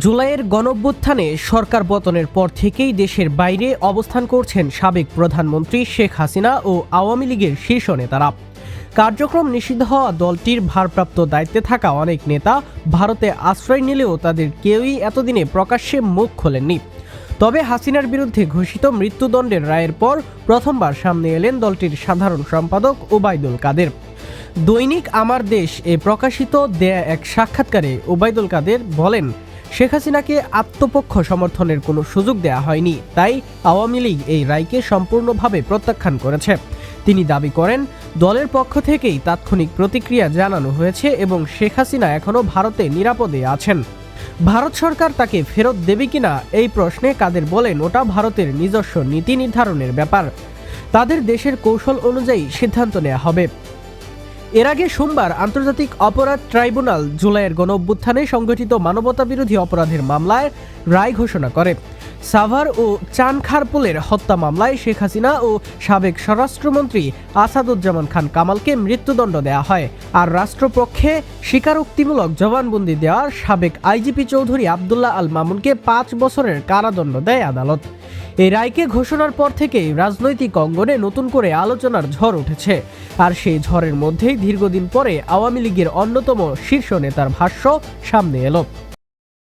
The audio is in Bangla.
জুলাইয়ের গণঅভ্যুত্থানে সরকার পতনের পর থেকেই দেশের বাইরে অবস্থান করছেন সাবেক প্রধানমন্ত্রী শেখ হাসিনা ও আওয়ামী লীগের শীর্ষ নেতারা। কার্যক্রম নিষিদ্ধ হওয়া দলটির ভারপ্রাপ্ত দায়িত্বে থাকা অনেক নেতা ভারতে আশ্রয় নিলেও তাদের কেউই এতদিনে প্রকাশ্যে মুখ খোলেননি। তবে হাসিনার বিরুদ্ধে ঘোষিত মৃত্যুদণ্ডের রায়ের পর প্রথমবার সামনে এলেন দলটির সাধারণ সম্পাদক ওবায়দুল কাদের। দৈনিক আমার দেশ এ প্রকাশিত দেয়া এক সাক্ষাৎকারে ওবায়দুল কাদের বলেন শেখ হাসিনাকে আত্মপক্ষ সমর্থনের কোনো সুযোগ দেয়া হয়নি। তাই আওয়ামী লীগ এই রায়কে সম্পূর্ণভাবে প্রত্যাখ্যান করেছে। তিনি দাবি করেন, দলের পক্ষ থেকেই তাৎক্ষণিক প্রতিক্রিয়া জানানো হয়েছে এবং শেখ হাসিনা এখনও ভারতে নিরাপদে আছেন। ভারত সরকার তাকে ফেরত দেবে কিনা এই প্রশ্নে কাদের বলেন ওটা ভারতের নিজস্ব নীতি নির্ধারণের ব্যাপার। তাদের দেশের কৌশল অনুযায়ী সিদ্ধান্ত নেওয়া হবে। এর আগে সোমবার আন্তর্জাতিক অপরাধ ট্রাইব্যুনাল জুলাইয়ের গণ অভ্যুত্থানে সংগঠিত মানবতা বিরোধী অপরাধের মামলায় রায় ঘোষণা করে। সাভার ও চানখারপুলের হত্যা মামলায় শেখ হাসিনা ও সাবেক স্বরাষ্ট্রমন্ত্রী আসাদুজ্জামান খান কামালকে মৃত্যুদণ্ড দেওয়া হয়। আর রাষ্ট্রপক্ষে স্বীকারোক্তিমূলক জবানবন্দি দেওয়ার সাবেক আইজিপি চৌধুরী আবদুল্লাহ আল মামুনকে পাঁচ বছরের কারাদণ্ড দেয় আদালত। এই রায়কে ঘোষণার পর থেকেই রাজনৈতিক অঙ্গনে নতুন করে আলোচনার ঝড় উঠেছে। আর সেই ঝড়ের মধ্যেই দীর্ঘদিন পরে আওয়ামী লীগের অন্যতম শীর্ষ নেতার ভাষ্য সামনে এলো।